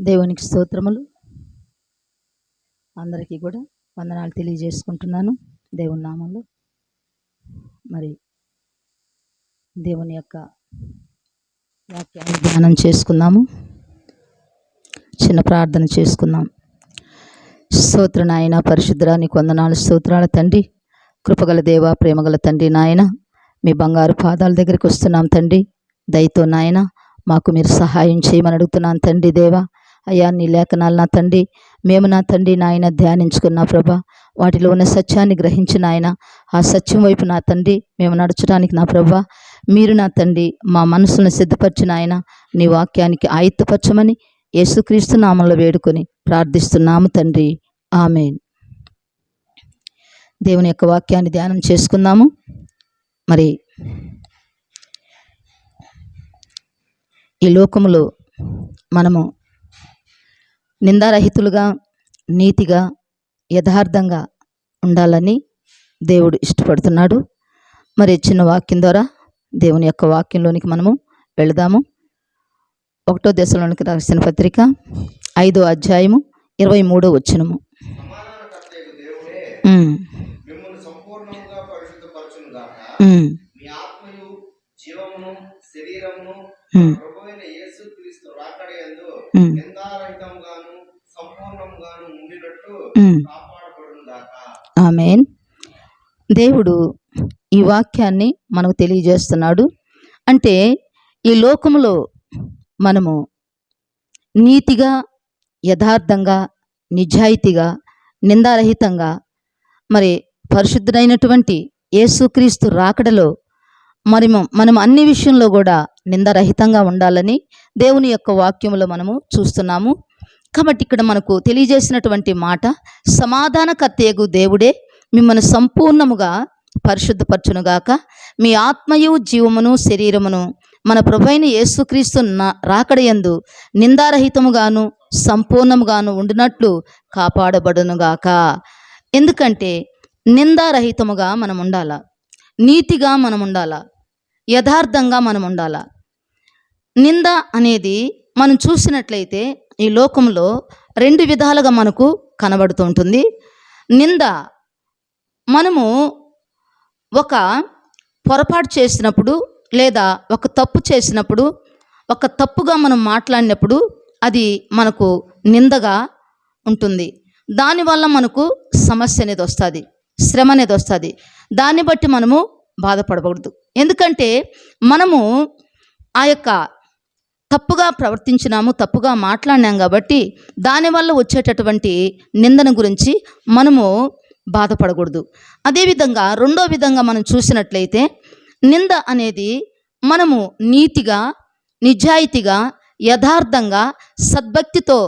దేవునికి స్తోత్రములు. అందరికీ కూడా వందనాలు తెలియజేసుకుంటున్నాను దేవుని నామంలో. మరి దేవుని యొక్క వాక్యాన్ని ధ్యానం చేసుకుందాము. చిన్న ప్రార్థన చేసుకుందాం. స్తోత్ర నాయన పరిశుద్ర నీకు వందనాలు స్తోత్రాల తండ్రి. కృపగల దేవ ప్రేమగల తండ్రి నాయన మీ బంగారు పాదాల దగ్గరికి వస్తున్నాం తండ్రి. దయతో నాయన మాకు మీరు సహాయం చేయమని అడుగుతున్నాను తండ్రి దేవా. అయ్యా నీ లేఖనాలు నా తండ్రి మేము నా తండ్రి నాయన ధ్యానించుకున్న ప్రభా. వాటిలో ఉన్న సత్యాన్ని గ్రహించిన ఆయన. ఆ సత్యం వైపు నా తండ్రి మేము నడచడానికి నా ప్రభా. మీరు నా తండ్రి మా మనసును సిద్ధపరిచిన ఆయన. నీ వాక్యానికి ఆయుత్తపరచమని యేసుక్రీస్తు నామంలో వేడుకొని ప్రార్థిస్తున్నాము తండ్రి. ఆమెన్. దేవుని యొక్క వాక్యాన్ని ధ్యానం చేసుకుందాము. మరి ఈ లోకములో మనము నిందారహితులుగా నీతిగా యథార్థంగా ఉండాలని దేవుడు ఇష్టపడుతున్నాడు. మరి చిన్న వాక్యం ద్వారా దేవుని యొక్క వాక్యంలోనికి మనము వెళదాము. ఒకటో దశలోనికి రాసిన పత్రిక ఐదో అధ్యాయము ఇరవై మూడో వచ్చినము శరీరమును ప్రభువైన యేసు క్రీస్తు రాకడయందు నిందారహితంగాను ఆమెన్. దేవుడు ఈ వాక్యాన్ని మనకు తెలియజేస్తున్నాడు. అంటే ఈ లోకములో మనము నీతిగా యథార్థంగా నిజాయితీగా నిందారహితంగా మరి పరిశుద్ధుడైనటువంటి యేసుక్రీస్తు రాకడలో మరి మనం అన్ని విషయంలో కూడా నిందారహితంగా ఉండాలని దేవుని యొక్క వాక్యములో మనము చూస్తున్నాము. కాబట్టి ఇక్కడ మనకు తెలియజేసినటువంటి మాట సమాధానకర్తయగు దేవుడే మిమ్మల్ని సంపూర్ణముగా పరిశుద్ధపరచునుగాక. మీ ఆత్మయు జీవమును శరీరమును మన ప్రభైన యేసుక్రీస్తు రాకడయందు నిందారహితముగాను సంపూర్ణముగాను ఉండినట్లు కాపాడబడునుగాక. ఎందుకంటే నిందారహితముగా మనం ఉండాల నీతిగా మనం ఉండాల యథార్థంగా మనం ఉండాల నింద అనేది మనం చూసినట్లయితే ఈ లోకంలో రెండు విధాలుగా మనకు కనబడుతూ ఉంటుంది. నింద మనము ఒక పొరపాటు చేసినప్పుడు లేదా ఒక తప్పు చేసినప్పుడు ఒక తప్పుగా మనం మాట్లాడినప్పుడు అది మనకు నిందగా ఉంటుంది. దానివల్ల మనకు సమస్య అనేది వస్తుంది శ్రమ అనేది వస్తుంది. దాన్ని బట్టి మనము బాధపడకూడదు. ఎందుకంటే మనము ఆ యొక్క తప్పుగా ప్రవర్తించినాము తప్పుగా మాట్లాడినాం కాబట్టి దానివల్ల వచ్చేటటువంటి నిందన గురించి మనము బాధపడకూడదు. అదేవిధంగా రెండో విధంగా మనం చూసినట్లయితే నింద అనేది మనము నీతిగా నిజాయితీగా యథార్థంగా సద్భక్తితో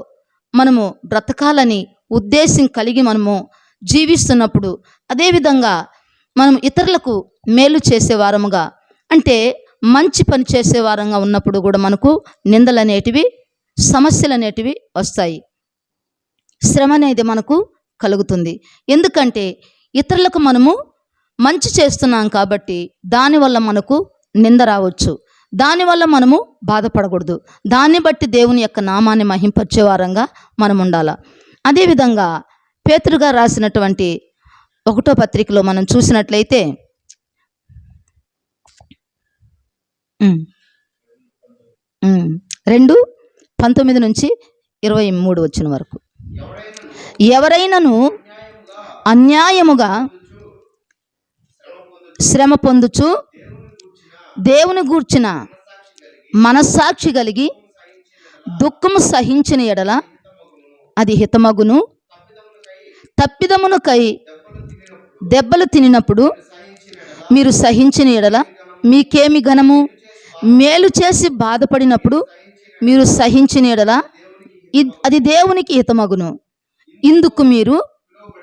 మనము బ్రతకాలని ఉద్దేశం కలిగి మనము జీవిస్తున్నప్పుడు అదేవిధంగా మనం ఇతరులకు మేలు చేసేవారముగా. అంటే మంచి పని చేసేవారంగా ఉన్నప్పుడు కూడా మనకు నిందలు అనేటివి సమస్యలు అనేటివి వస్తాయి. శ్రమ అనేది మనకు కలుగుతుంది. ఎందుకంటే ఇతరులకు మనము మంచి చేస్తున్నాం కాబట్టి దానివల్ల మనకు నింద రావచ్చు. దానివల్ల మనము బాధపడకూడదు. దాన్ని బట్టి దేవుని యొక్క నామాన్ని మహింపరిచే వారంగా మనం ఉండాల. అదేవిధంగా పేతురుగా రాసినటువంటి ఒకటో పత్రికలో మనం చూసినట్లయితే రెండు పంతొమ్మిది నుంచి ఇరవై మూడు వచ్చిన వరకు. ఎవరైనాను అన్యాయముగా శ్రమ పొందుచు దేవుని గూర్చిన మనస్సాక్షి కలిగి దుఃఖము సహించిన ఎడల అది హితమగును. తప్పిదమునకై దెబ్బలు తినినప్పుడు మీరు సహించిన ఎడల మీకేమి ఘనము? మేలు చేసి బాధపడినప్పుడు మీరు సహించిన ఎడల అది దేవునికి హితమగును. ఇందుకు మీరు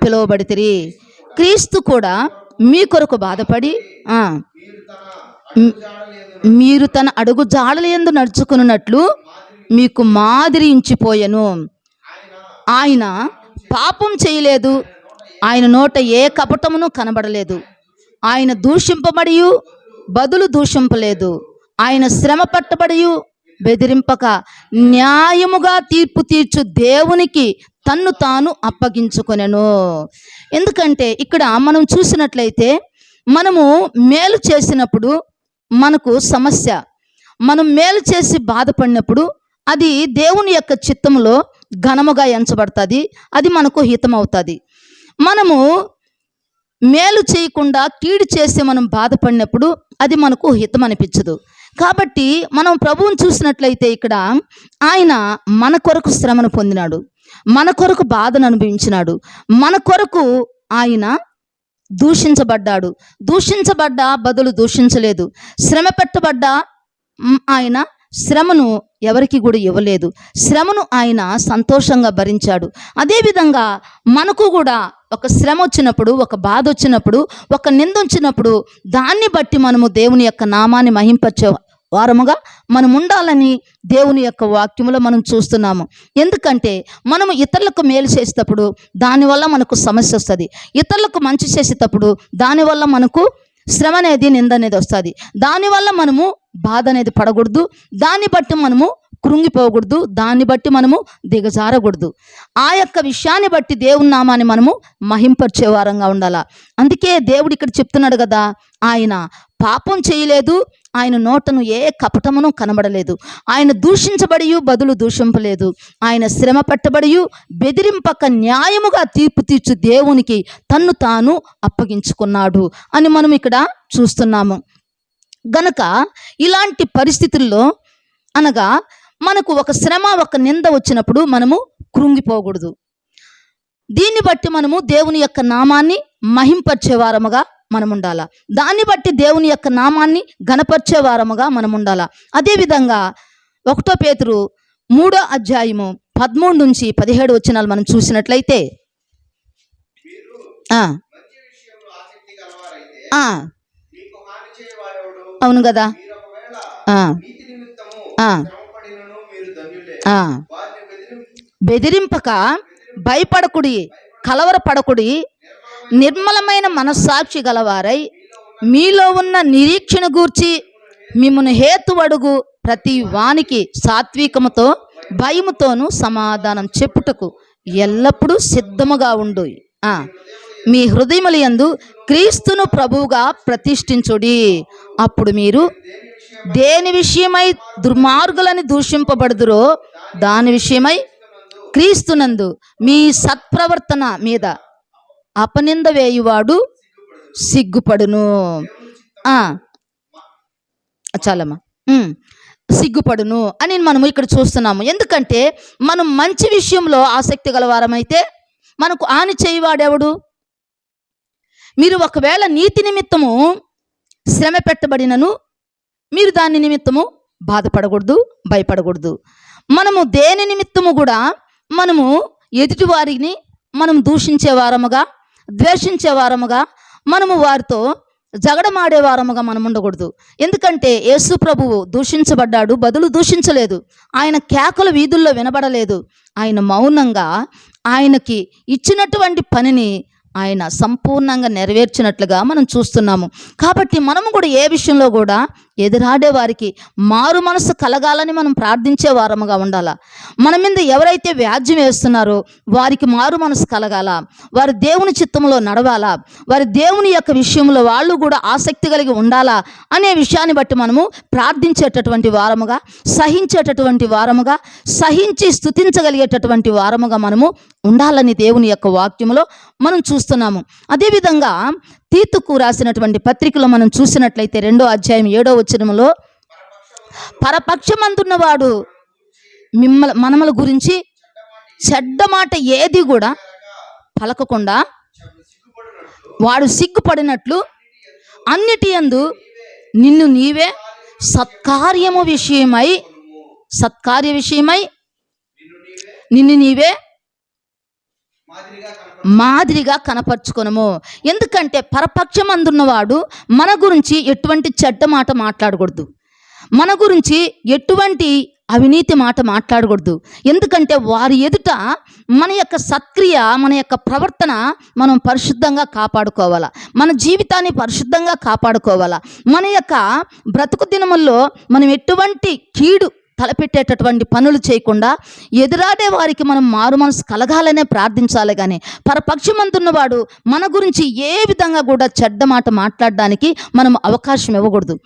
పిలువబడితిరి. క్రీస్తు కూడా మీ కొరకు బాధపడి మీరు తన అడుగు జాడలందు నడుచుకున్నట్లు మీకు మాదిరి ఇంచిపోయెను. ఆయన పాపం చేయలేదు. ఆయన నోట ఏ కపటమును కనబడలేదు. ఆయన దూషింపబడియు బదులు దూషింపలేదు. ఆయన శ్రమ పట్టబడియు బెదిరింపక న్యాయముగా తీర్పు తీర్చు దేవునికి తన్ను తాను అప్పగించుకొనెను. ఎందుకంటే ఇక్కడ మనం చూసినట్లయితే మనము మేలు చేసినప్పుడు మనకు సమస్య మనం మేలు చేసి బాధపడినప్పుడు అది దేవుని యొక్క చిత్తములో ఘనముగా ఎంచబడుతుంది అది మనకు హితమవుతుంది. మనము మేలు చేయకుండా కీడు చేసి మనం బాధపడినప్పుడు అది మనకు హితం అనిపించదు కాబట్టి మనం ప్రభువుని చూసినట్లయితే ఇక్కడ ఆయన మన కొరకు శ్రమను పొందినాడు. మన కొరకు బాధను అనుభవించినాడు. మన కొరకు ఆయన దూషించబడ్డాడు. దూషించబడ్డ బదులు దూషించలేదు. శ్రమ పెట్టబడ్డ ఆయన శ్రమను ఎవరికి కూడా ఇవ్వలేదు. శ్రమను ఆయన సంతోషంగా భరించాడు. అదేవిధంగా మనకు కూడా ఒక శ్రమ వచ్చినప్పుడు ఒక బాధ వచ్చినప్పుడు ఒక నింద వచ్చినప్పుడు దాన్ని బట్టి మనము దేవుని యొక్క నామాన్ని మహింపచ్చే వారముగా మనం ఉండాలని దేవుని యొక్క వాక్యములో మనం చూస్తున్నాము. ఎందుకంటే మనము ఇతరులకు మేలు చేసేటప్పుడు దానివల్ల మనకు సమస్య వస్తుంది. ఇతరులకు మంచి చేసేటప్పుడు దానివల్ల మనకు శ్రమ అనేది నింద అనేది వస్తుంది. దానివల్ల మనము బాధ అనేది పడకూడదు. దాన్ని బట్టి మనము కృంగిపోకూడదు. దాన్ని బట్టి మనము దిగజారకూడదు. ఆ యొక్క విషయాన్ని బట్టి దేవుని నామాన్ని మనము మహింపరిచే వారంగా ఉండాలా? అందుకే దేవుడు ఇక్కడ చెప్తున్నాడు కదా ఆయన పాపం చేయలేదు ఆయన నోటను ఏ కపటమును కనబడలేదు. ఆయన దూషించబడి బదులు దూషింపలేదు. ఆయన శ్రమ పెట్టబడియు బెదిరింపక న్యాయముగా తీర్పు తీర్చు దేవునికి తన్ను తాను అప్పగించుకున్నాడు అని మనం ఇక్కడ చూస్తున్నాము. గనక ఇలాంటి పరిస్థితుల్లో అనగా మనకు ఒక శ్రమ ఒక నింద వచ్చినప్పుడు మనము కృంగిపోకూడదు. దీన్ని బట్టి మనము దేవుని యొక్క నామాన్ని మహింపరిచేవారముగా మనం ఉండాలా దాన్ని బట్టి దేవుని యొక్క నామాన్ని గణపరిచే వారముగా మనం ఉండాలా అదేవిధంగా ఒకటో పేతురు మూడో అధ్యాయము పదమూడు నుంచి పదిహేడు వచ్చినాలు మనం చూసినట్లయితే అవును కదా? బెదిరింపక భయపడకుడి కలవరపడకుడి నిర్మలమైన మనస్సాక్షి గలవారై మీలో ఉన్న నిరీక్షణ గూర్చి మిమ్మను హేతువడుగు ప్రతి వానికి సాత్వికముతో భయముతోనూ సమాధానం చెప్పుటకు ఎల్లప్పుడూ సిద్ధముగా ఉండు. మీ హృదయములయందు క్రీస్తును ప్రభువుగా ప్రతిష్ఠించుడి. అప్పుడు మీరు దేని విషయమై దుర్మార్గులని దూషింపబడుదురో దాని విషయమై క్రీస్తునందు మీ సత్ప్రవర్తన మీద అపనింద వేయువాడు సిగ్గుపడును. చాలమ్మా. సిగ్గుపడును అని మనము ఇక్కడ చూస్తున్నాము. ఎందుకంటే మనం మంచి విషయంలో ఆసక్తి గలవారమైతే మనకు హాని చేయవాడెవడు? మీరు ఒకవేళ నీతి నిమిత్తము శ్రమ పెట్టబడినను మీరు దాని నిమిత్తము బాధపడకూడదు భయపడకూడదు. మనము దేని నిమిత్తము కూడా మనము ఎదుటివారిని మనం దూషించే వారముగా ద్వేషించే వారముగా మనము వారితో జగడమాడే వారముగా మనం ఉండకూడదు. ఎందుకంటే యేసు ప్రభువు దూషించబడ్డాడు బదులు దూషించలేదు. ఆయన కేకలు వీధుల్లో వినబడలేదు. ఆయన మౌనంగా ఆయనకి ఇచ్చినటువంటి పనిని ఆయన సంపూర్ణంగా నెరవేర్చినట్లుగా మనం చూస్తున్నాము. కాబట్టి మనము కూడా ఏ విషయంలో కూడా ఎదురాడే వారికి మారు మనసు కలగాలని మనం ప్రార్థించే వారముగా ఉండాలా? మన మీద ఎవరైతే వ్యాజ్యం వేస్తున్నారో వారికి మారు మనసు కలగాల? వారి దేవుని చిత్తంలో నడవాలా? వారి దేవుని యొక్క విషయంలో వాళ్ళు కూడా ఆసక్తి కలిగి ఉండాలా? అనే విషయాన్ని బట్టి మనము ప్రార్థించేటటువంటి వారముగా సహించేటటువంటి వారముగా సహించి స్థుతించగలిగేటటువంటి వారముగా మనము ఉండాలని దేవుని యొక్క వాక్యములో మనం చూస్తున్నాము. అదేవిధంగా తీతుకు రాసినటువంటి పత్రికలో మనం చూసినట్లయితే రెండో అధ్యాయం ఏడో వచ్చినములో పరపక్షమందున్నవాడు మిమ్మల మనమల గురించి చెడ్డ మాట ఏది కూడా పలకకుండా వాడు సిగ్గుపడినట్లు అన్నిటి యందు నిన్ను నీవే సత్కార్యము విషయమై సత్కార్య విషయమై నిన్ను నీవే మాదిరిగా కనపడ కనపరుచుకొనము. ఎందుకంటే పరపక్షం అందున్నవాడు మన గురించి ఎటువంటి చెడ్డ మాట మాట్లాడకూడదు. మన గురించి ఎటువంటి అవినీతి మాట మాట్లాడకూడదు. ఎందుకంటే వారి ఎదుట మన యొక్క సత్క్రియ మన యొక్క ప్రవర్తన మనం పరిశుద్ధంగా కాపాడుకోవాలా. మన జీవితాన్ని పరిశుద్ధంగా కాపాడుకోవాలా. మన యొక్క బ్రతుకు దినముల్లో మనం ఎటువంటి కీడు తలపెట్టేటటువంటి పనులు చేయకుండా ఎదురాడే వారికి మనం మారు మనసు కలగాలనే ప్రార్థించాలి కానీ పరపక్షమంతున్నవాడు మన గురించి ఏ విధంగా కూడా చెడ్డ మాట మాట్లాడడానికి మనం అవకాశం ఇవ్వకూడదు.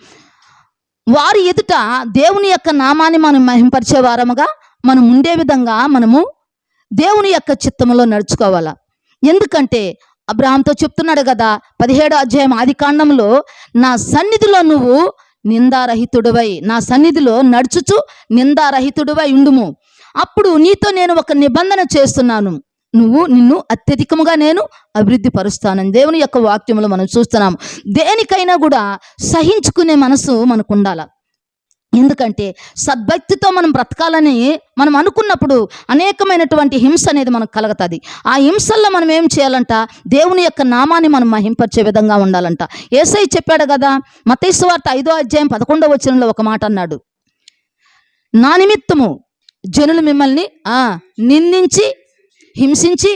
వారి ఎదుట దేవుని యొక్క నామాన్ని మనం మహింపరిచే వారముగా మనం ఉండే విధంగా మనము దేవుని యొక్క చిత్తములో నడుచుకోవాలా. ఎందుకంటే అబ్రాహంతో చెప్తున్నాడు కదా పదిహేడో అధ్యాయం ఆది కాండంలో నా సన్నిధిలో నువ్వు నిందారహితుడివై నా సన్నిధిలో నడుచుచు నిందారహితుడివై ఉండుము. అప్పుడు నీతో నేను ఒక నిబంధన చేస్తున్నాను. నువ్వు నిన్ను అత్యధికముగా నేను అభివృద్ధి పరుస్తానని దేవుని యొక్క వాక్యములు మనం చూస్తున్నాము దేనికైనా కూడా సహించుకునే మనసు మనకు ఉండాలి. ఎందుకంటే సద్భక్తితో మనం బ్రతకాలని మనం అనుకున్నప్పుడు అనేకమైనటువంటి హింస అనేది మనకు కలుగుతుంది. ఆ హింసల్లో మనం ఏం చేయాలంట? దేవుని యొక్క నామాన్ని మనం మహింపరిచే విధంగా ఉండాలంట. ఏసై చెప్పాడు కదా మతైసు వార్త ఐదో అధ్యాయం పదకొండవ వచనంలో ఒక మాట అన్నాడు. నా నిమిత్తము జనులు మిమ్మల్ని నిందించి హింసించి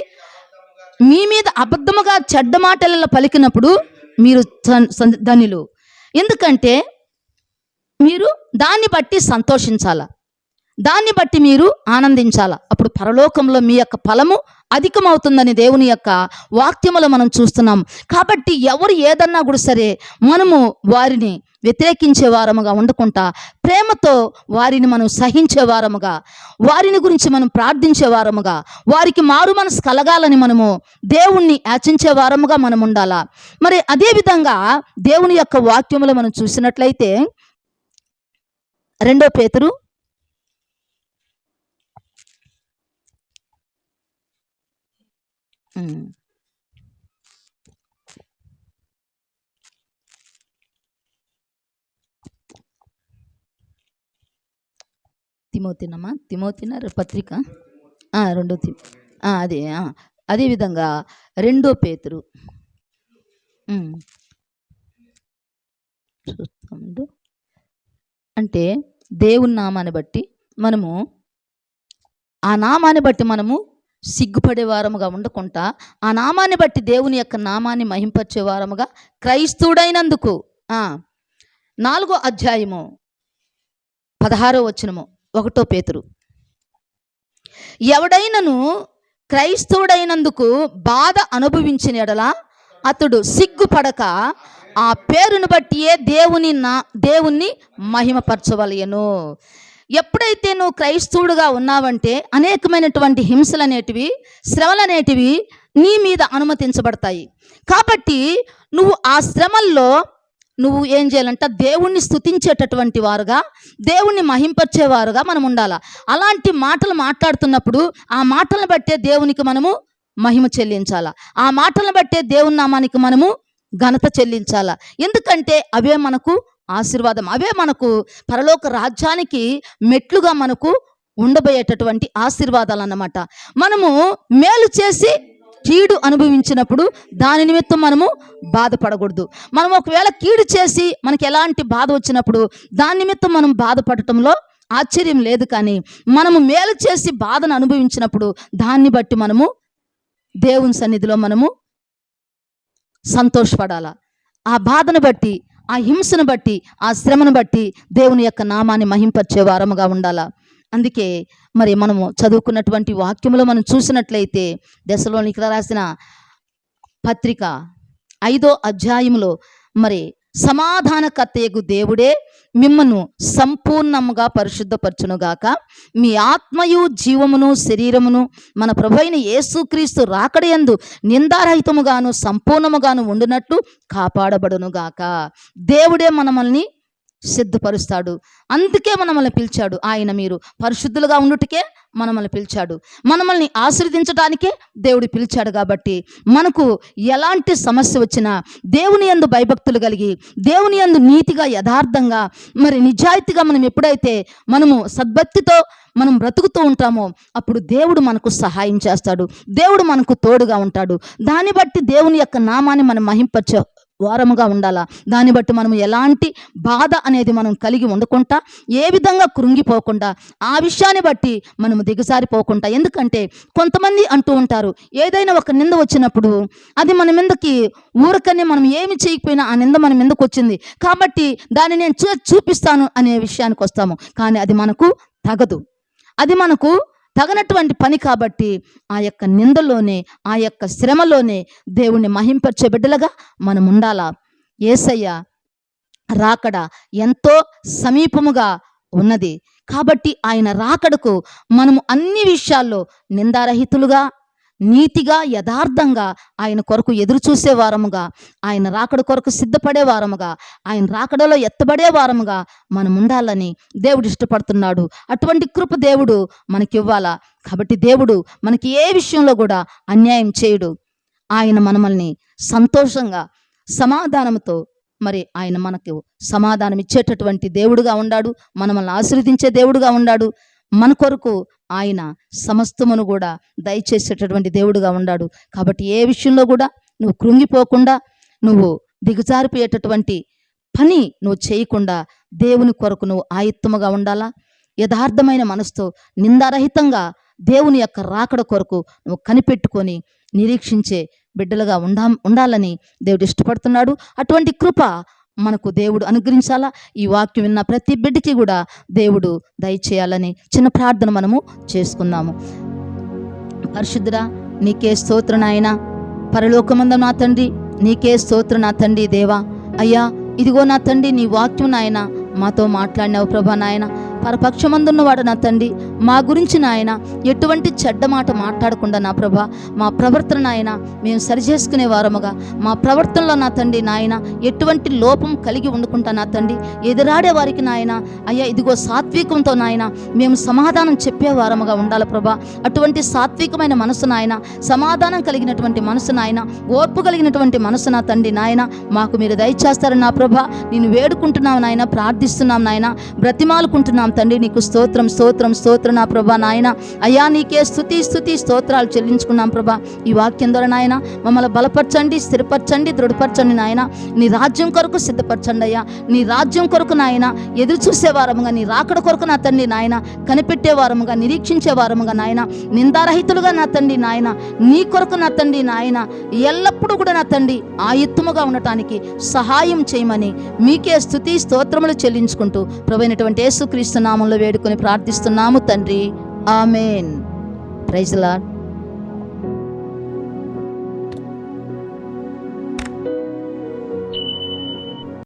మీ మీద అబద్ధముగా చెడ్డ మాటలలో పలికినప్పుడు మీరు ధనిలు ఎందుకంటే మీరు దాన్ని బట్టి సంతోషించాల. దాన్ని బట్టి మీరు ఆనందించాల. అప్పుడు పరలోకంలో మీ యొక్క ఫలము అధికమవుతుందని దేవుని యొక్క వాక్యములో మనం చూస్తున్నాం. కాబట్టి ఎవరు ఏదన్నా కూడా సరే మనము వారిని వ్యతిరేకించే వారముగా ఉండకుండా ప్రేమతో వారిని మనం సహించే వారముగా వారిని గురించి మనం ప్రార్థించే వారముగా వారికి మారు మనసు కలగాలని మనము దేవుణ్ణి యాచించే వారముగా మనం ఉండాలా? మరి అదే విధంగా దేవుని యొక్క వాక్యములో మనం చూసినట్లయితే రెండో పేతురు. తిమోతినమ్మా తిమోతిన పత్రిక? రెండో తి అదే అదేవిధంగా రెండో పేతురు. చూస్తాము అంటే దేవుని నామాన్ని బట్టి మనము ఆ నామాన్ని బట్టి మనము సిగ్గుపడే వారముగా ఉండకుండా ఆ నామాన్ని బట్టి దేవుని యొక్క నామాన్ని మహింపరిచే వారముగా క్రైస్తవుడైనందుకు నాలుగో అధ్యాయము పదహారో వచనము ఒకటో పేతురు. ఎవడైనను క్రైస్తవుడైనందుకు బాధ అనుభవించిన ఎడల అతడు సిగ్గుపడక ఆ పేరును బట్టియే దేవుని నా దేవుణ్ణి మహిమపరచవలయను ఎప్పుడైతే నువ్వు క్రైస్తవుడుగా ఉన్నావంటే అనేకమైనటువంటి హింసలు అనేటివి శ్రమలు అనేటివి నీ మీద అనుమతించబడతాయి. కాబట్టి నువ్వు ఆ శ్రమల్లో నువ్వు ఏం చేయాలంట? దేవుణ్ణి స్థుతించేటటువంటి వారుగా దేవుణ్ణి మహింపరిచేవారుగా మనం ఉండాలి. అలాంటి మాటలు మాట్లాడుతున్నప్పుడు ఆ మాటలను బట్టే దేవునికి మనము మహిమ చెల్లించాలా. ఆ మాటలను బట్టే దేవుని నామానికి మనము ఘనత చెల్లించాలా? ఎందుకంటే అవే మనకు ఆశీర్వాదం అవే మనకు పరలోక రాజ్యానికి మెట్లుగా మనకు ఉండబోయేటటువంటి ఆశీర్వాదాలు అన్నమాట మనము మేలు చేసి కీడు అనుభవించినప్పుడు దాని నిమిత్తం మనము బాధపడకూడదు. మనం ఒకవేళ కీడు చేసి మనకి ఎలాంటి బాధ వచ్చినప్పుడు దాని నిమిత్తం మనం బాధపడటంలో ఆశ్చర్యం లేదు కానీ మనము మేలు చేసి బాధను అనుభవించినప్పుడు దాన్ని బట్టి మనము దేవుని సన్నిధిలో మనము సంతోషపడాల? ఆ బాధను బట్టి ఆ హింసను బట్టి ఆ శ్రమను బట్టి దేవుని యొక్క నామాన్ని మహింపరిచే వారముగా ఉండాలా? అందుకే మరి మనము చదువుకున్నటువంటి వాక్యములో మనం చూసినట్లయితే దశలోనికి రాసిన పత్రిక ఐదో అధ్యాయములో మరి సమాధానకర్తయగు దేవుడే మిమ్మను సంపూర్ణముగా పరిశుద్ధపరచునుగాక. మీ ఆత్మయు జీవమును శరీరమును మన ప్రభు అయిన యేసుక్రీస్తు రాకడయందు నిందారహితముగాను సంపూర్ణముగాను ఉండునట్లు కాపాడబడునుగాక. దేవుడే మనమల్ని సిద్ధపరుస్తాడు. అందుకే మనల్ని పిలిచాడు ఆయన మీరు. పరిశుద్ధులుగా ఉండుటకే మనల్ని పిలిచాడు. మనమల్ని ఆశ్రదించడానికే దేవుడు పిలిచాడు కాబట్టి మనకు ఎలాంటి సమస్య వచ్చినా దేవుని యందు భయభక్తులు కలిగి దేవుని యందు నీతిగా యథార్థంగా మరి నిజాయితీగా మనం ఎప్పుడైతే మనము సద్భక్తితో మనం బ్రతుకుతూ ఉంటామో అప్పుడు దేవుడు మనకు సహాయం చేస్తాడు. దేవుడు మనకు తోడుగా ఉంటాడు. దాన్ని బట్టి దేవుని యొక్క నామాన్ని మనం మహింపచ వారముగా ఉండాలా? దాన్ని బట్టి మనం ఎలాంటి బాధ అనేది మనం కలిగి ఉండకుండా ఏ విధంగా కృంగిపోకుండా ఆ విషయాన్ని బట్టి మనం దిగజారిపోకుండా. ఎందుకంటే కొంతమంది అంటూ ఉంటారు ఏదైనా ఒక నింద వచ్చినప్పుడు అది మన మీదకి ఊరకనే మనం ఏమి చేయకపోయినా ఆ నింద మన మీదకి వచ్చింది. కాబట్టి దాన్ని నేను చూ చూపిస్తాను అనే విషయానికి వస్తాము. కానీ అది మనకు తగదు. అది మనకు తగనటువంటి పని కాబట్టి ఆ యొక్క నిందలోనే ఆ యొక్క శ్రమలోనే దేవుణ్ణి మహింపరిచే బిడ్డలుగా మనం ఉండాలా? ఏసయ్య రాకడ ఎంతో సమీపముగా ఉన్నది. కాబట్టి ఆయన రాకడకు మనము అన్ని విషయాల్లో నిందారహితులుగా నీతిగా యథార్థంగా ఆయన కొరకు ఎదురు చూసే వారముగా ఆయన రాకడ కొరకు సిద్ధపడే వారముగా ఆయన రాకడలో ఎత్తబడే వారముగా మనం ఉండాలని దేవుడు ఇష్టపడుతున్నాడు. అటువంటి కృప దేవుడు మనకి ఇవ్వాలా కాబట్టి దేవుడు మనకి ఏ విషయంలో కూడా అన్యాయం చేయడు. ఆయన మనమల్ని సంతోషంగా సమాధానంతో మరి ఆయన మనకు సమాధానం ఇచ్చేటటువంటి దేవుడుగా ఉన్నాడు మనల్ని ఆశీర్వదించే దేవుడుగా ఉన్నాడు మన కొరకు ఆయన సమస్తమును కూడా దయచేసేటటువంటి దేవుడుగా ఉన్నాడు కాబట్టి ఏ విషయంలో కూడా నువ్వు కృంగిపోకుండా నువ్వు దిగజారిపోయేటటువంటి పని నువ్వు చేయకుండా దేవుని కొరకు నువ్వు ఆయుత్తముగా ఉండాలా? యథార్థమైన మనసుతో నిందారహితంగా దేవుని యొక్క రాకడ కొరకు నువ్వు కనిపెట్టుకొని నిరీక్షించే బిడ్డలుగా ఉండా ఉండాలని దేవుడు ఇష్టపడుతున్నాడు. అటువంటి కృప మనకు దేవుడు అనుగ్రహించాలా? ఈ వాక్యం విన్న ప్రతి బిడ్డకి కూడా దేవుడు దయచేయాలని చిన్న ప్రార్థన మనము చేసుకుందాము. పరిశుద్ధుడా నీకే స్తోత్ర నాయన. పరలోకమంద నా తండ్రి నీకే స్తోత్ర నా తండ్రి దేవా. అయ్యా ఇదిగో నా తండ్రి నీ వాక్యం నాయన. మాతో మాట్లాడినావు ప్రభా నాయన. పరపక్షమందున్నవాడు నా తండ్రి. మా గురించి నాయన ఎటువంటి చెడ్డ మాట మాట్లాడకుండా నా ప్రభ. మా ప్రవర్తన నాయన మేము సరిచేసుకునే వారముగా. మా ప్రవర్తనలో నా తండ్రి నాయన ఎటువంటి లోపం కలిగి ఉండకుండా నా తండ్రి. ఎదురాడే వారికి నాయన అయ్యా ఇదిగో సాత్వికంతో నాయన మేము సమాధానం చెప్పే వారముగా ఉండాలి ప్రభా. అటువంటి సాత్వికమైన మనసు నాయన సమాధానం కలిగినటువంటి మనసు నాయన ఓర్పు కలిగినటువంటి మనసు నా తండ్రి నాయన మాకు మీరు దయచేస్తారని నా ప్రభ. నేను వేడుకుంటున్నాం నాయన ప్రార్థిస్తున్నాం నాయన బ్రతిమాలుకుంటున్నాం తండ్రి నీకు స్తోత్రం స్తోత్రం స్తోత్రం నా ప్రభా నాయన. అయ్యా నీకే స్థుతి స్థుతి స్తోత్రాలు చెల్లించుకున్నాం ప్రభా. ఈ వాక్యం ద్వారా నాయన మమ్మల్ని బలపరచండి స్థిరపరచండి దృఢపరచండి నాయన. నీ రాజ్యం కొరకు సిద్ధపరచండి అయ్యా. నీ రాజ్యం కొరకు నాయన ఎదురు చూసే వారముగా నీ రాకడ కొరకు నా తండ్రి నాయన కనిపెట్టే వారముగా నిరీక్షించే వారముగా నాయన. నిందారహితులుగా నా తండ్రి నాయన నీ కొరకు నా తండ్రి నాయన ఎల్లప్పుడూ కూడా నా తండ్రి ఆయుత్తముగా ఉండటానికి సహాయం చేయమని మీకే స్థుతి స్తోత్రములు చెల్లించుకుంటూ ప్రభైనటువంటి యేసుక్రీస్తు నామంలో వేడుకొని ప్రార్థిస్తున్నాము తండ్రి. ఆమెన్. Praise lord